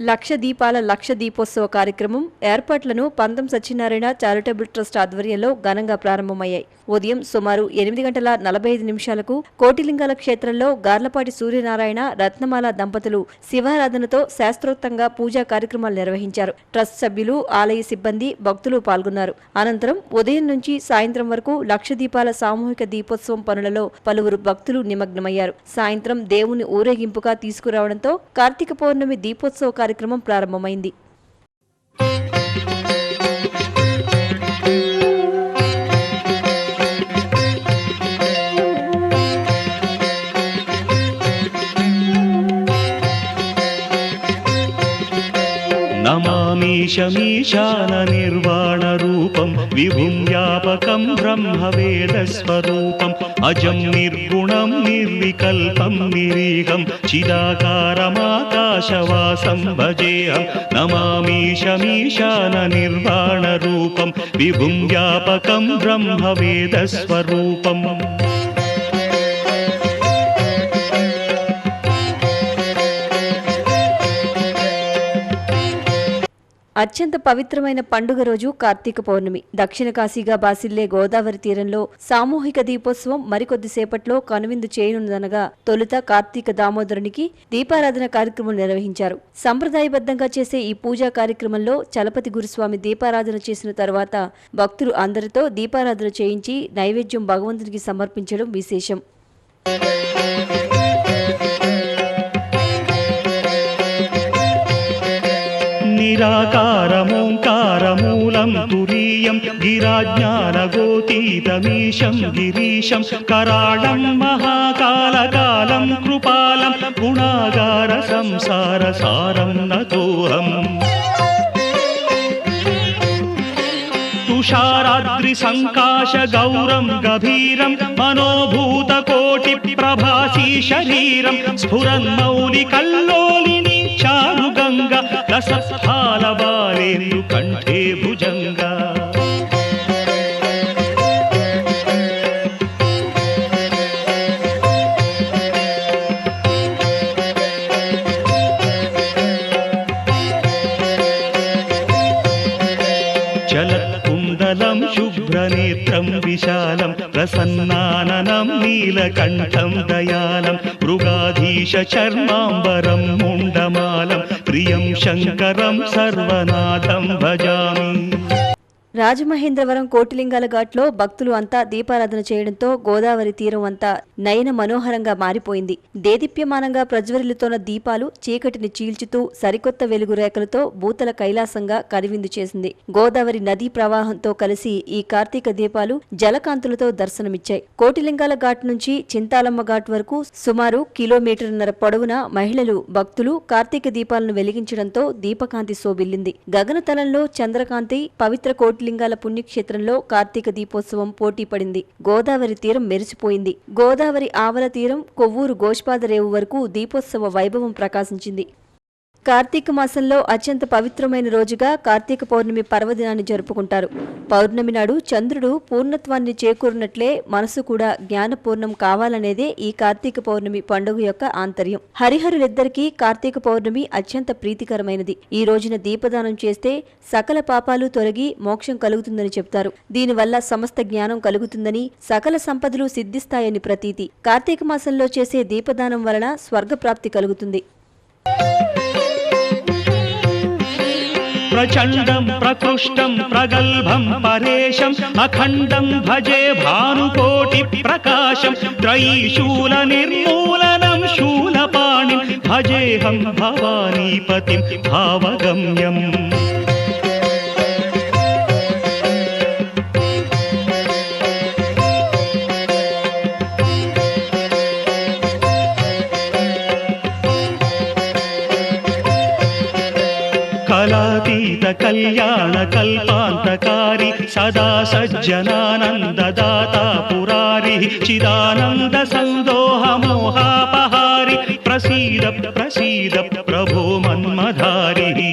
లక్ష దీపాల లక్ష దీపోత్సవ కార్యక్రమం ఏర్పాట్లను పంతం సత్యనారాయణ చారిటబుల్ ట్రస్ట్ ఆధ్వర్యంలో ఘనంగా ప్రారంభమయ్యాయి. ఉదయం సుమారు ఎనిమిది గంటల నలభై ఐదు నిమిషాలకు కోటిలింగాల క్షేత్రంలో గార్లపాటి సూర్యనారాయణ రత్నమాల దంపతులు శివారాధనతో శాస్త్రోక్తంగా పూజా కార్యక్రమాలు నిర్వహించారు. ట్రస్ట్ సభ్యులు ఆలయ సిబ్బంది భక్తులు పాల్గొన్నారు. అనంతరం ఉదయం నుంచి సాయంత్రం వరకు లక్ష దీపాల సామూహిక దీపోత్సవం పనులలో పలువురు భక్తులు నిమగ్నమయ్యారు. సాయంత్రం దేవుని ఊరేగింపుగా తీసుకురావడంతో కార్తీక పౌర్ణమి దీపోత్సవ కార్యక్రమం ప్రారంభమైంది. नमामीशमीशाननिर्वाणरूपं विभुं व्यापकं ब्रह्मवेदस्वरूपम् अजं निर्गुणं निर्विकल्पं निरीहं चिदाकारमाकाशवासं भजेऽहं नमामीशमीशाननिर्वाणरूपं विभुं व्यापकं ब्रह्मवेदस्वरूपम् అత్యంత పవిత్రమైన పండుగ రోజు కార్తీక పౌర్ణమి. దక్షిణ కాశీగా బాసిల్లే గోదావరి తీరంలో సామూహిక దీపోత్సవం మరికొద్దిసేపట్లో కనువిందు చేయనుందనగా తొలుత కార్తీక దామోదరునికి దీపారాధన కార్యక్రమం నిర్వహించారు. సంప్రదాయబద్ధంగా చేసే ఈ పూజా కార్యక్రమంలో చలపతి గురుస్వామి దీపారాధన చేసిన తర్వాత భక్తులు అందరితో దీపారాధన చేయించి నైవేద్యం భగవంతునికి సమర్పించడం విశేషం. निराकारमोङ्कारमूलं तुरीयं गिराज्ञानगोतीतमीशं गिरीशं कराळं महाकालकालं कृपालं गुणागारसंसारसारं नतोऽहम् तुषाराद्रिसङ्काशगौरं गभीरं मनोभूतकोटिप्रभासी शरीरं చారు చారుగంగ రసత్పాల బాలేందు కంఠే భుజంగా. విశాలం ప్రసన్నాననం నీలకంఠం దయాలం మృగాధీశ చర్మాంబరం ముండమాలం ప్రియం శంకరం సర్వనాథం భజామి. రాజమహేంద్రవరం కోటిలింగాల ఘాట్లో భక్తులు అంతా దీపారాధన చేయడంతో గోదావరి తీరం అంతా నయన మనోహరంగా మారిపోయింది. దేదీప్యమానంగా ప్రజ్వరిల్లుతోన్న దీపాలు చీకటిని చీల్చుతూ సరికొత్త వెలుగు రేఖలతో భూతల కైలాసంగా కరివిందు చేసింది. గోదావరి నదీ ప్రవాహంతో కలిసి ఈ కార్తీక దీపాలు జలకాంతులతో దర్శనమిచ్చాయి. కోటిలింగాల ఘాట్ నుంచి చింతాలమ్మ ఘాట్ వరకు సుమారు కిలోమీటర్న్నర పొడవున మహిళలు భక్తులు కార్తీక దీపాలను వెలిగించడంతో దీపకాంతి శోభిల్లింది గగనతలంలో చంద్రకాంతి పవిత్ర కోటిలింగాల పుణ్యక్షేత్రంలో కార్తీక దీపోత్సవం పోటీ పడింది. గోదావరి తీరం మెరిసిపోయింది. గోదావరి ఆవల తీరం కొవ్వూరు గోష్పాదరేవు వరకు దీపోత్సవ వైభవం ప్రకాశించింది. కార్తీక మాసంలో అత్యంత పవిత్రమైన రోజుగా కార్తీక పౌర్ణమి పర్వదినాన్ని జరుపుకుంటారు. పౌర్ణమి నాడు చంద్రుడు పూర్ణత్వాన్ని చేకూరినట్లే మనసు కూడా జ్ఞానపూర్ణం కావాలనేదే ఈ కార్తీక పౌర్ణమి పండుగ యొక్క ఆంతర్యం. హరిహరులిద్దరికీ కార్తీక పౌర్ణమి అత్యంత ప్రీతికరమైనది. ఈ రోజున దీపదానం చేస్తే సకల పాపాలు తొలగి మోక్షం కలుగుతుందని చెప్తారు. దీనివల్ల సమస్త జ్ఞానం కలుగుతుందని సకల సంపదలు సిద్ధిస్తాయని ప్రతీతి. కార్తీక మాసంలో చేసే దీపదానం వలన స్వర్గప్రాప్తి కలుగుతుంది. ప్రచండం ప్రకృష్టం ప్రగల్భం పరేశం అఖండం భజే భానుకోటి ప్రకాశం త్రైశూల నిర్మూలనం శూలపాణిం భజేహం భవానీపతిం భావగమ్యం అద్వైత కళ్యాణ కల్పాంతకారి సదా సజ్జనానందదాత పురారి చిదానంద సందోహ మోహాపహారి ప్రసీద ప్రసీద ప్రభో మన్మధారి.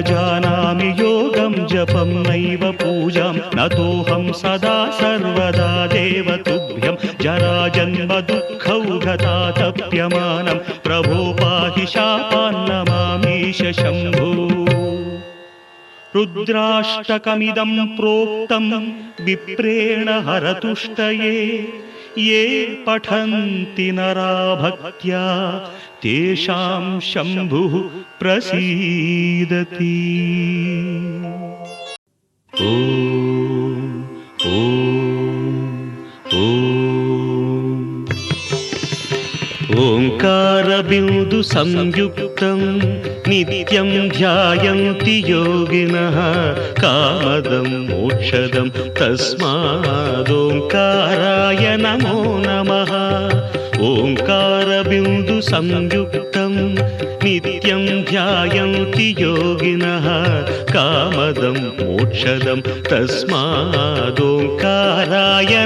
जानामि योगं जपं नैव पूजां। नतोऽहं सदा सर्वदा देव तुभ्यं जराजन्म दुःखौघतातप्यमानं प्रभो पाहि शापान्नमामीश शम्भो। रुद्राष्टकमिदं प्रोक्तं विप्रेण हरतुष्टये। ये पठन्ति नरा भक्त्या తేషాం శంభు ప్రసీదతి ఓం ఓం ఓం ఓంకార బిందు సంయుక్తం నిత్యం ధ్యాయంతి యోగిన కామదం మోక్షదం తస్మాదోంకారాయ నమో ओङ्कारबिन्दु संयुक्तं नित्यं ध्यायन्ति योगिनः कामदं मोक्षदं तस्मादोङ्काराय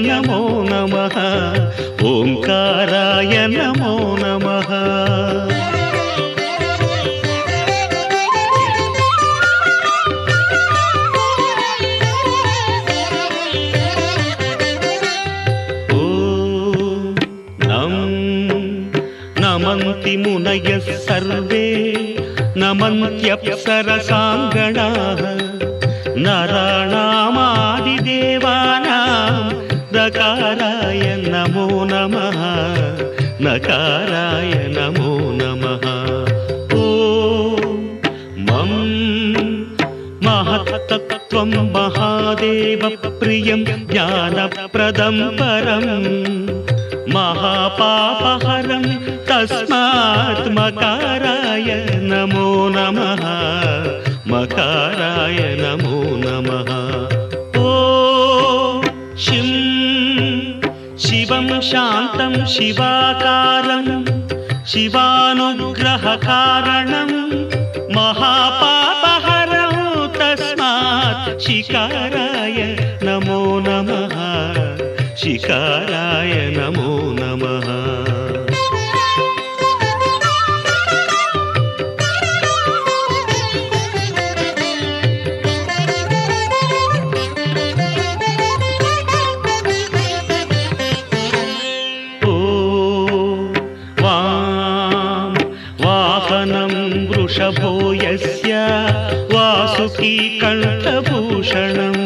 नमो नमः ओङ्काराय नमो नमः मुनयः सर्वे नमन्त्यप्सरसाङ्गणाः नराणामादिदेवानां नकाराय नमो नमः नकाराय नमो नमः। ॐ मम महत्तत्त्वं महादेवप्रियं ज्ञानप्रदं परं महापापहरं तस्मात् मकाराय नमो नमः। मकाराय नमो नमः। ॐ शिं शिवं शान्तं शिवाकारं शिवानुग्रहकारणं महापापहरं तस्मात् शिकाराय नमो नमः। शिकाराय नमो नमः वृषभो यस्य वासुकी कण्ठभूषणं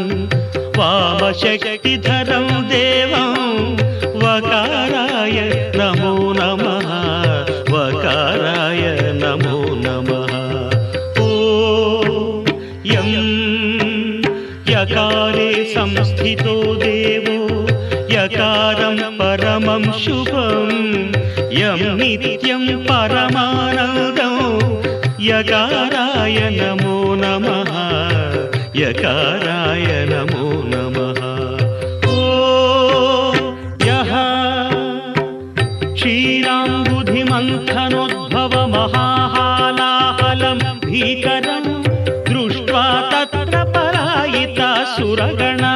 वामशक्तिधरं देवं वकाराय नमो नमः वकाराय नमो नमः ॐ यं यकारे संस्थितो देवो यकारं परमं शुभं यं नित्यं परमानन्दं यकाराय नमो नमः यकाराय नमो नमः। ॐ यः क्षीराम्बुधिमन्थनोद्भवमहाहालाहलं भीकरं दृष्ट्वा तत्र पलायिता सुरगणा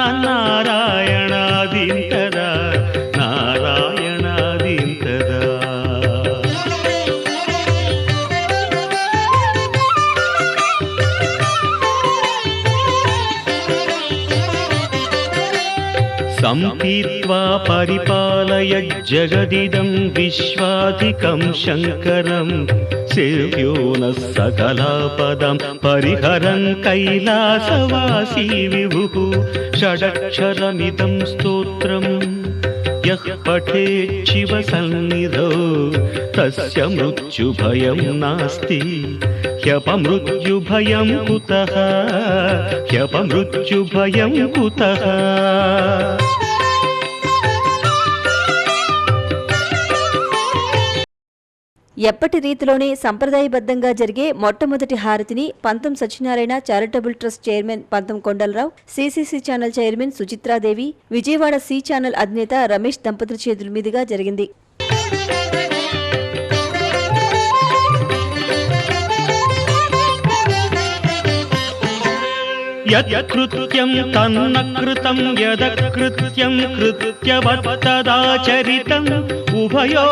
सम्पीत्वा परिपालय जगदिदं विश्वाधिकं शङ्करं सेव्यो नः सकलापदं परिहरन् कैलासवासी विभुः षडक्षरमिदं स्तोत्रम् यः पठेत् शिवसन्निधौ तस्य मृत्युभयं नास्ति ह्यपमृत्युभयं कुतः ह्यपमृत्युभयं कुतः ఎప్పటి రీతిలోనే సంప్రదాయబద్ధంగా జరిగే మొట్టమొదటి హారతిని పంతం Satyanarayana charitable trust chairman Pantham Kondalarao CCC channel chairman Suchitradevi Vijayawada C channel అధినేత రమేష్ దంపతుల చేతుల మీదుగా జరిగింది. యత్కృత్యం తన్న కృతం యదకృత్యం కృత్యవత్తదాచరితం ఉభయో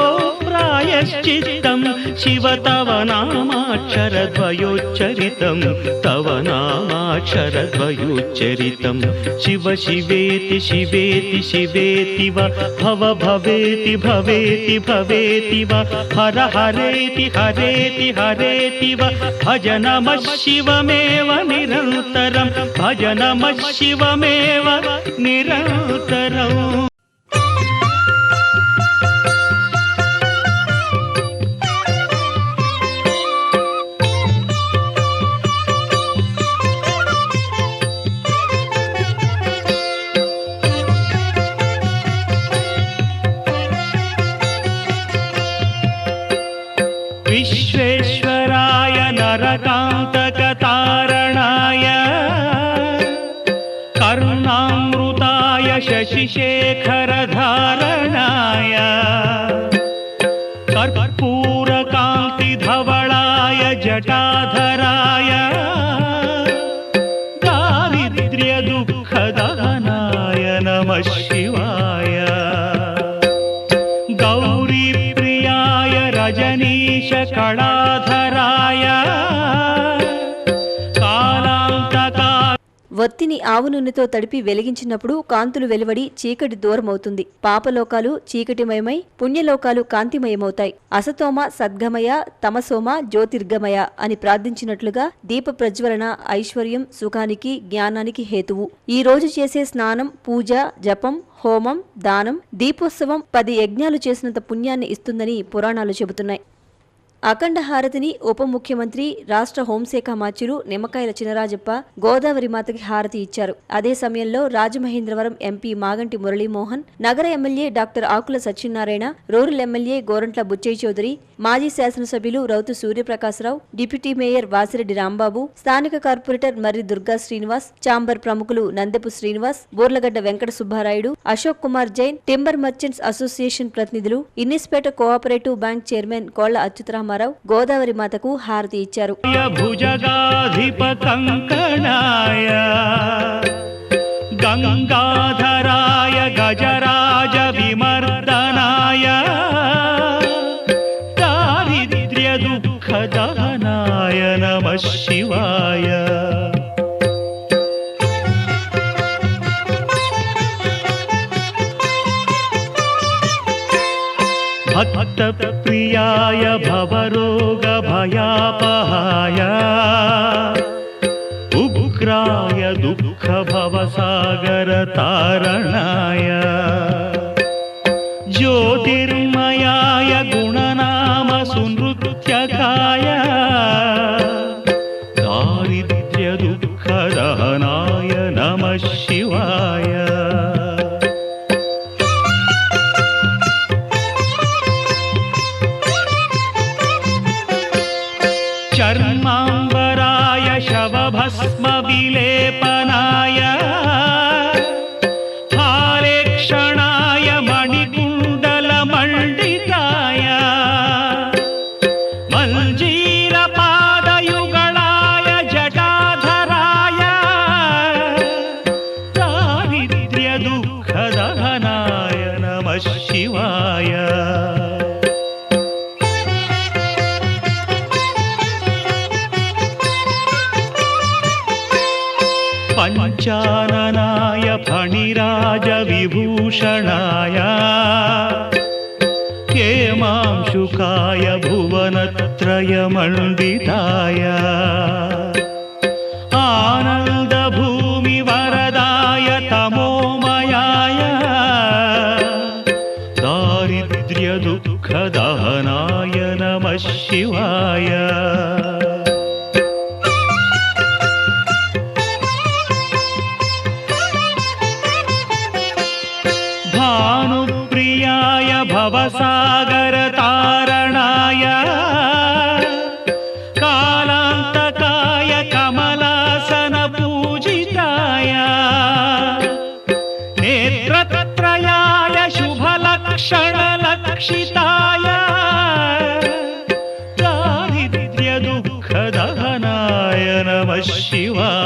प्रायश्चित्तं शिव तव नामाक्षरद्वयोच्चरितं तव नामाक्षरद्वयोच्चरितं। शिव शिवेति शिवेति शिवेति वा भव भवेति भवेति भवेति वा हर हरेति हरेति हरेति वा भज नमः शिवमेव निरन्तरं भज नमः शिवमेव निरन्तरम्। जनीश कळा వత్తిని ఆవు నూనెతో తడిపి వెలిగించినప్పుడు కాంతులు వెలువడి చీకటి దూరమవుతుంది. పాపలోకాలు చీకటిమయమై పుణ్యలోకాలు కాంతిమయమవుతాయి. అసతోమ సద్గమయ తమసోమ జ్యోతిర్గమయ అని ప్రార్థించినట్లుగా దీప ప్రజ్వలన ఐశ్వర్యం సుఖానికి జ్ఞానానికి హేతువు. ఈ రోజు చేసే స్నానం పూజ జపం హోమం దానం దీపోత్సవం పది యజ్ఞాలు చేసినంత పుణ్యాన్ని ఇస్తుందని పురాణాలు చెబుతున్నాయి. అఖండ హారతిని ఉప ముఖ్యమంత్రి రాష్ట్ర హోంశాఖ మంత్రులు నిమ్మకాయల చినరాజప్ప గోదావరి మాతకి హారతి ఇచ్చారు. అదే సమయంలో రాజమహేంద్రవరం ఎంపీ మాగంటి మురళీమోహన్ నగర MLA doctor Akula Satyanarayana rural MLA Gorantla Butchaiah Chowdary మాజీ శాసనసభ్యులు రౌతు సూర్యప్రకాశరావు డిప్యూటీ మేయర్ వాసిరెడ్డి రాంబాబు స్థానిక కార్పొరేటర్ మర్రి దుర్గా శ్రీనివాస్ చాంబర్ ప్రముఖులు Nandepu Srinivas Borlagadda Venkata Subbarayudu Ashok Kumar Jain timber merchants association ప్రతినిధులు ఇన్నిస్పేట కోఆపరేటివ్ బ్యాంక్ చైర్మన్ కోళ్ళ రామారావు గోదావరి మాతకు హారతి ఇచ్చారు. గంగాధ भक्तप्रियाय भवरोगभयापहाय। उग्राय दुःखभवसागरतारणाय। ज्योतिर्मयाय गुणनामसुनृत्यकाय पञ्चाननाय फणिराजविभूषणाय हेमांशुकाय भुवनत्रयमण्डिताय ಶಿವಾ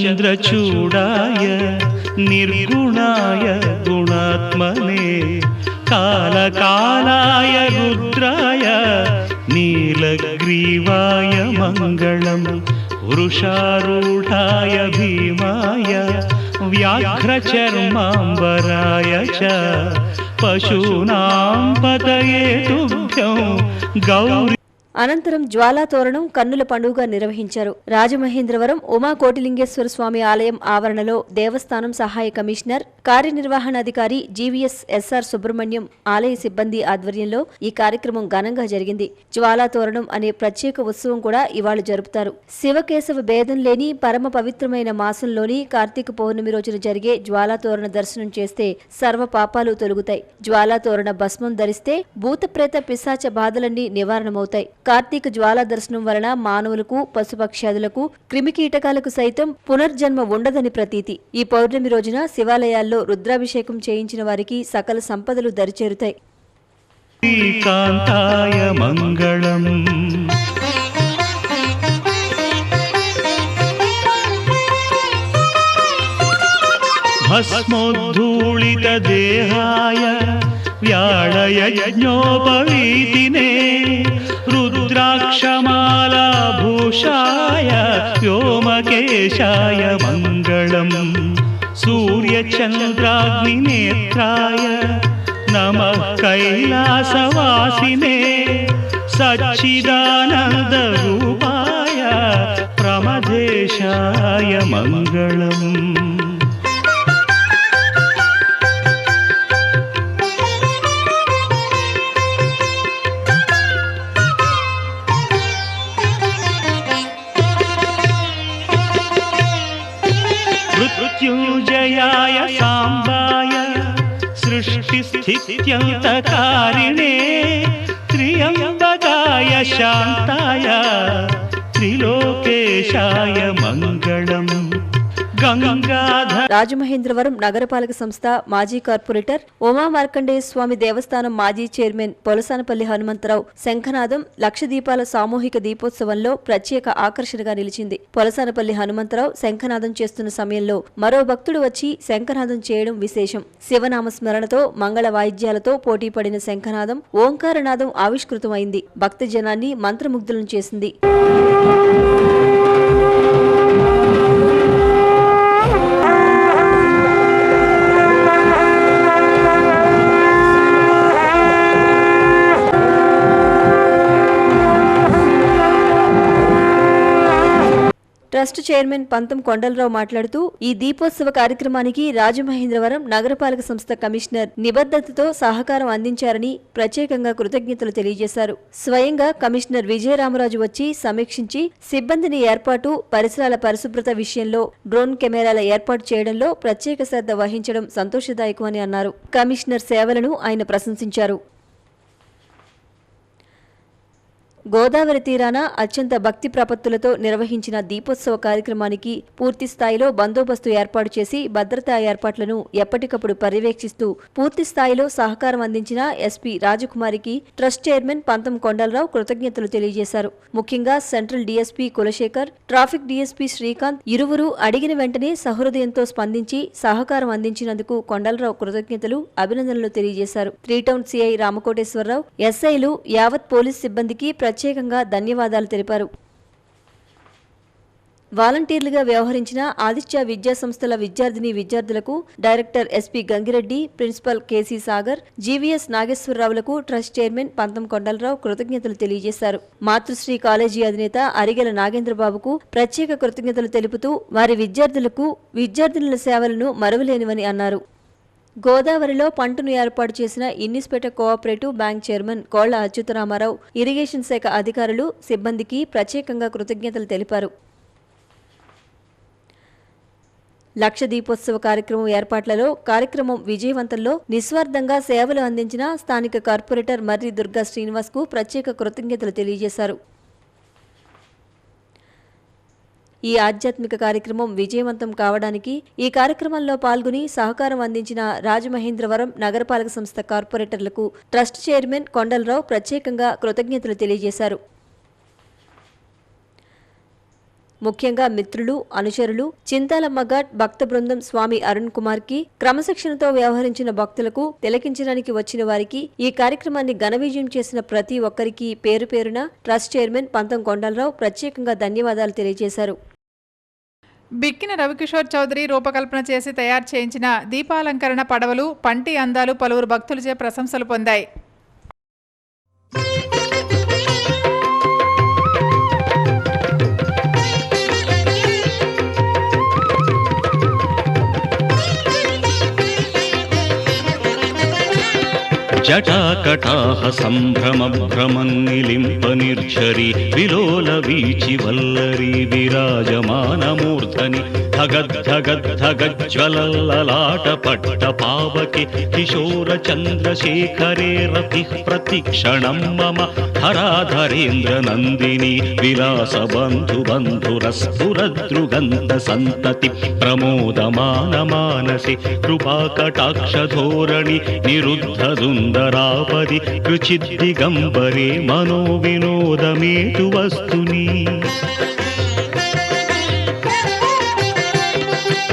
चन्द्रचूडाय निर्गुणाय गुणात्मने कालकालाय रुद्राय नीलग्रीवाय मङ्गलम् वृषारूढाय भीमाय व्याघ्रचर्माम्बराय च पशूनां पतये तुभ्यं गौरी అనంతరం జ్వాలాతోరణం కన్నుల పండుగ నిర్వహించారు. రాజమహేంద్రవరం ఉమా కోటిలింగేశ్వర స్వామి ఆలయం ఆవరణలో దేవస్థానం సహాయ కమిషనర్ కార్యనిర్వహణాధికారి జీవీఎస్ ఎస్ఆర్ సుబ్రహ్మణ్యం ఆలయ సిబ్బంది ఆధ్వర్యంలో ఈ కార్యక్రమం ఘనంగా జరిగింది. జ్వాలాతోరణం అనే ప్రత్యేక ఉత్సవం కూడా ఇవాళ జరుపుతారు. శివకేశవ భేదం లేని పరమ పవిత్రమైన మాసంలోని కార్తీక పౌర్ణమి రోజున జరిగే జ్వాలాతోరణ దర్శనం చేస్తే సర్వ పాపాలు తొలుగుతాయి. జ్వాలాతోరణ భస్మం ధరిస్తే భూతప్రేత పిశాచ బాధలన్నీ నివారణమవుతాయి. కార్తీక జ్వాల దర్శనం వలన మానవులకు పశుపక్ష్యాదులకు క్రిమికీటకాలకు సైతం పునర్జన్మ ఉండదని ప్రతీతి. ఈ పౌర్ణమి రోజున శివాలయాల్లో రుద్రాభిషేకం చేయించిన వారికి సకల సంపదలు దరిచేరుతాయి. శ్రీకాంతాయ భస్మోద్ధూళిత దేహాయ వ్యాళయ యజ్ఞోపవీతినే. रुद्राक्षमालाभूषाय व्योमकेशाय मङ्गलम् सूर्यचन्द्राग्निनेत्राय नमः कैलासवासिने सच्चिदानन्दरूपाय प्रमदेशाय मङ्गलम् మృత్యుంజయాయ సాంబాయ సృష్టిస్థిత్యంతకారిణే త్రియంబకాయ శాంతాయ త్రిలోకేశాయ మంగళం రాజమహేంద్రవరం నగరపాలక సంస్థ మాజీ కార్పొరేటర్ ఉమా మార్కండేయ స్వామి దేవస్థానం మాజీ చైర్మన్ పొలసానపల్లి హనుమంతరావు శంఖనాదం లక్ష దీపాల సామూహిక దీపోత్సవంలో ప్రత్యేక ఆకర్షణగా నిలిచింది. పొలసానపల్లి హనుమంతరావు శంఖనాదం చేస్తున్న సమయంలో మరో భక్తుడు వచ్చి శంఖనాదం చేయడం విశేషం. శివనామ స్మరణతో మంగళ వాయిద్యాలతో పోటీ పడిన శంఖనాదం ఓంకారనాదం ఆవిష్కృతమైంది. భక్త జనాన్ని మంత్రముగ్ధులను చేసింది. ట్రస్ట్ చైర్మన్ పంతం కొండలరావు మాట్లాడుతూ ఈ దీపోత్సవ కార్యక్రమానికి రాజమహేంద్రవరం నగరపాలక సంస్థ కమిషనర్ నిబద్ధతతో సహకారం అందించారని ప్రత్యేకంగా కృతజ్ఞతలు తెలియజేశారు. స్వయంగా కమిషనర్ విజయరామరాజు వచ్చి సమీక్షించి సిబ్బందిని ఏర్పాటు పరిసరాల పరిశుభ్రత విషయంలో డ్రోన్ కెమెరాల ఏర్పాటు చేయడంలో ప్రత్యేక శ్రద్ధ వహించడం సంతోషదాయకమని అన్నారు. కమిషనర్ సేవలను ఆయన ప్రశంసించారు. గోదావరి తీరాన అత్యంత భక్తి ప్రపత్తులతో నిర్వహించిన దీపోత్సవ కార్యక్రమానికి పూర్తి స్థాయిలో బందోబస్తు ఏర్పాటు చేసి భద్రతా ఏర్పాట్లను ఎప్పటికప్పుడు పర్యవేక్షిస్తూ పూర్తి స్థాయిలో సహకారం అందించిన SP రాజకుమారికి trust chairman Pantham Kondalarao కృతజ్ఞతలు తెలియజేశారు. ముఖ్యంగా central DSP Kulasekhar traffic DSP Srikanth ఇరువురు అడిగిన వెంటనే సహృదయంతో స్పందించి సహకారం అందించినందుకు కొండలరావు కృతజ్ఞతలు అభినందనలు తెలియజేశారు. త్రీటౌన్ సీఐ సిఐ రామకోటేశ్వరరావు ఎస్ఐలు యావత్ పోలీస్ సిబ్బందికి ప్రత్యేకంగా ధన్యవాదాలు తెలిపారు. వాలంటీర్లుగా వ్యవహరించిన ఆదిత్య విద్యా సంస్థల విద్యార్థిని విద్యార్థులకు director SP Gangireddy principal KC Sagar GVS నాగేశ్వరరావులకు trust chairman Pantham Kondalarao కృతజ్ఞతలు తెలియజేశారు. మాతృశ్రీ కాలేజీ అధినేత అరిగెల నాగేంద్రబాబుకు ప్రత్యేక కృతజ్ఞతలు తెలుపుతూ వారి విద్యార్థులకు విద్యార్థినుల సేవలను మరువలేనివని అన్నారు. గోదావరిలో పంటను ఏర్పాటు చేసిన ఇన్నిస్పేట కోఆపరేటివ్ బ్యాంక్ చైర్మన్ కోళ్ళ అచ్యుతరామారావు ఇరిగేషన్ శాఖ అధికారులు సిబ్బందికి ప్రత్యేకంగా కృతజ్ఞతలు తెలిపారు. లక్ష దీపోత్సవ కార్యక్రమం ఏర్పాట్లలో కార్యక్రమం విజయవంతంలో నిస్వార్థంగా సేవలు అందించిన స్థానిక కార్పొరేటర్ మర్రి దుర్గా శ్రీనివాస్కు ప్రత్యేక కృతజ్ఞతలు తెలియజేశారు. ఈ ఆధ్యాత్మిక కార్యక్రమం విజయవంతం కావడానికి ఈ కార్యక్రమంలో పాల్గొని సహకారం అందించిన రాజమహేంద్రవరం నగరపాలక సంస్థ కార్పొరేటర్లకు ట్రస్ట్ చైర్మన్ కొండలరావు ప్రత్యేకంగా కృతజ్ఞతలు తెలియజేశారు. ముఖ్యంగా మిత్రులు అనుచరులు చింతాల మగాట్ భక్త బృందం స్వామి అరుణ్ కుమార్కి క్రమశిక్షణతో వ్యవహరించిన భక్తులకు తిలకించడానికి వచ్చిన వారికి ఈ కార్యక్రమాన్ని ఘన విజయం చేసిన ప్రతి ఒక్కరికి పేరు పేరున ట్రస్ట్ చైర్మన్ పంతం కొండలరావు ప్రత్యేకంగా ధన్యవాదాలు తెలియజేశారు. బిక్కిన రవికిషోర్ చౌదరి రూపకల్పన చేసి తయారు చేయించిన దీపాలంకరణ పడవలు పంటి అందాలు పలువురు భక్తులచే ప్రశంసలు పొందాయి. జటాకటాహ సంభ్రమ సంభ్రమభ్రమన్నిలింప నిర్ఝరి విలోల వీచి వల్లరి విరాజమానమూర్ధని ధగద్ధగద్ధగజ్వలల్లలాట పట్ట పావకి కిశోర చంద్రశేఖరే రతి ప్రతిక్షణం మమ హరాధరేంద్ర నందిని విలాస బంధు బంధురస్ఫురద్రుగంధ సంతతి ప్రమోదమాన మానసి కృపాకటాక్ష ధోరణి నిరుద్ధ సుందరాపది రుచిద్దిగంబరే మనో వినోదమేతు వస్తుని.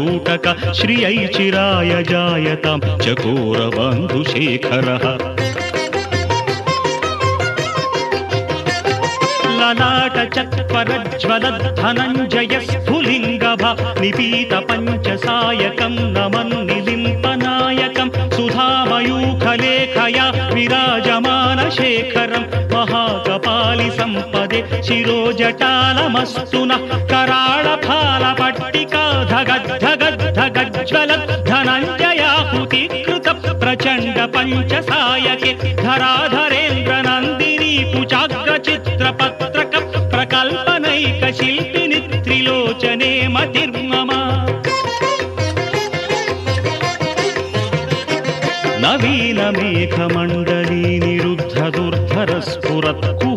స్ఫురత్ వగుత్తరీయ మేదురి మనో వినోదమద్భుతం బిభర్తు భూత బలి సంపదే శిరోజటాలమస్తు నః కరాళ ఫాల పట్టికా ధగద్ధగద్ధగజ్వల ధనంజయాహుతి కృత ప్రచండ పంచసాయకే ధరాధరేంద్ర నందిని పుచాగ్ర చిత్ర పత్రక ప్రకల్పనైక శిల్పిని త్రిలోచనే మతిర్మమ నవీన మేఘమండలీ నిరుద్ధ దుర్ధర స్ఫురత్కు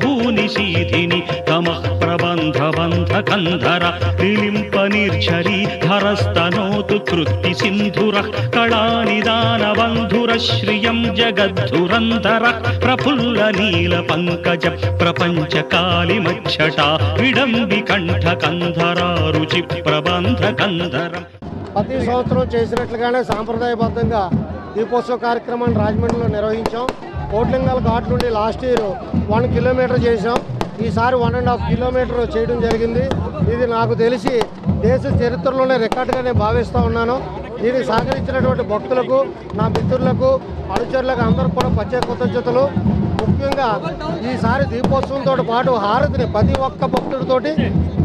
కుహూ తమ ప్రబంధ బంధ కంధర నిలింప నిర్ఝరీ ధరస్తనోతు కృత్తి సింధుర కళానిదాన బంధుర శ్రియం జగద్ధురంధర ప్రఫుల్ల నీల పంకజ ప్రపంచ కాళి మచ్చట విడంబి కంఠ కంధర రుచి ప్రబంధ కంధర ప్రతి సంవత్సరం చేసినట్లుగానే సాంప్రదాయబద్ధంగా దీపోత్సవ కార్యక్రమాన్ని రాజమండ్రిలో నిర్వహించాం. కోట్లింగాల ఘాట్ నుండి లాస్ట్ ఇయర్ వన్ కిలోమీటర్ చేసాం ఈసారి వన్ అండ్ హాఫ్ కిలోమీటర్ చేయడం జరిగింది. ఇది నాకు తెలిసి దేశ చరిత్రలోనే రికార్డుగా నేను భావిస్తూ ఉన్నాను. దీనికి సహకరించినటువంటి భక్తులకు నా మిత్రులకు అనుచరులకు అందరూ కూడా ప్రత్యేక కృతజ్ఞతలు. ముఖ్యంగా ఈసారి దీపోత్సవంతో పాటు హారతిని ప్రతి ఒక్క భక్తుడితోటి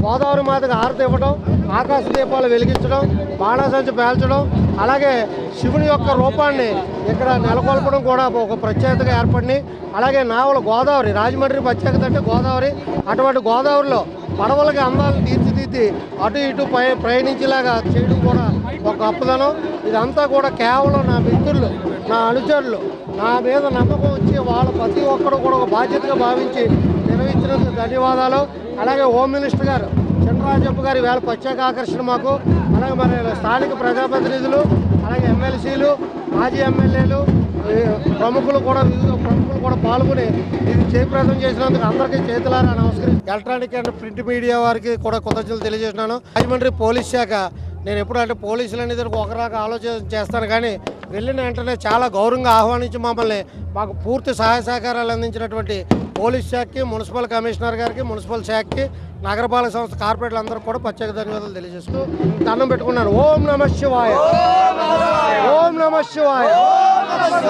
గోదావరి మాతకు హారతి ఇవ్వడం ఆకాశ దీపాలు వెలిగించడం బాణాసంచి పేల్చడం అలాగే శివుని యొక్క రూపాన్ని ఇక్కడ నెలకొల్పడం కూడా ఒక ప్రత్యేకతగా ఏర్పడినాయి. అలాగే నావల గోదావరి రాజమండ్రి ప్రత్యేకత అంటే గోదావరి. అటువంటి గోదావరిలో పడవలకి అందాలను పరిస్థితి అటు ఇటు పై ప్రయాణించేలాగా చేయడం కూడా ఒక గొప్పదనం ఇదంతా కూడా కేవలం నా మిత్రులు నా అనుచరులు నా మీద నమ్మకం వచ్చి వాళ్ళ ప్రతి ఒక్కరు కూడా ఒక బాధ్యతగా భావించి నిర్వహించినందుకు ధన్యవాదాలు. అలాగే హోమ్ మినిస్టర్ గారు చంద్రరాజప్ప గారి వేళ ప్రత్యేక ఆకర్షణ మాకు. అలాగే మరి స్థానిక ప్రజాప్రతినిధులు అలాగే ఎమ్మెల్సీలు మాజీ ఎమ్మెల్యేలు ప్రముఖులు కూడా వివిధ ప్రముఖులు కూడా పాల్గొని ఇది జయప్రదం చేసినందుకు అందరికీ చేతులారా నమస్కరించి ఎలక్ట్రానిక్ అండ్ ప్రింట్ మీడియా వారికి కూడా కృతజ్ఞతలు తెలియజేస్తున్నాను. రాజమండ్రి పోలీస్ శాఖ నేను ఎప్పుడు అంటే పోలీసులు అనేది ఒక రకంగా ఆలోచన చేస్తాను కానీ వెళ్ళిన వెంటనే చాలా గౌరవంగా ఆహ్వానించి మమ్మల్ని మాకు పూర్తి సహాయ సహకారాలు అందించినటువంటి పోలీస్ శాఖకి మున్సిపల్ కమిషనర్ గారికి మున్సిపల్ శాఖకి నగరపాలక సంస్థ కార్పొరేట్లు అందరూ కూడా ప్రత్యేక ధన్యవాదాలు తెలియజేస్తూ దండం పెట్టుకున్నాను ఓం నమ శివాయ. ఓం నమ శివాయ.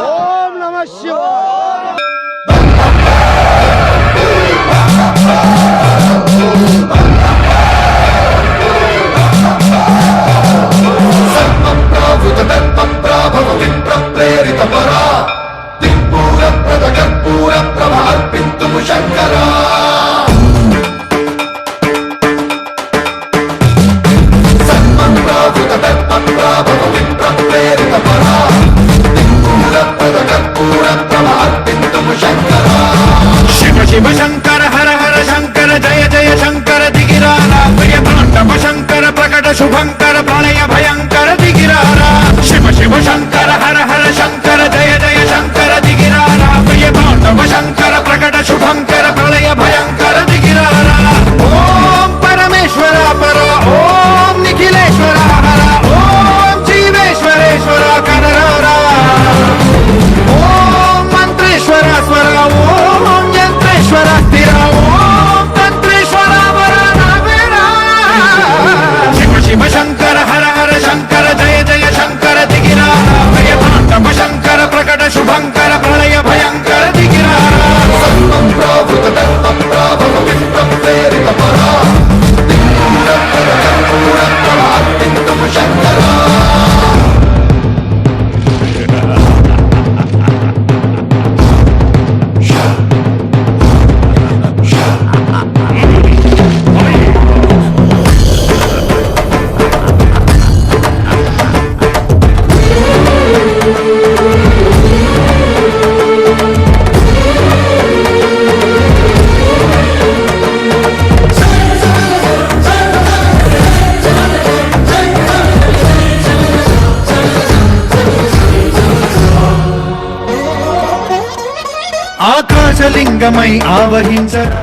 ఓం నమ శివాయ. ప్రేరితపరా వహించరా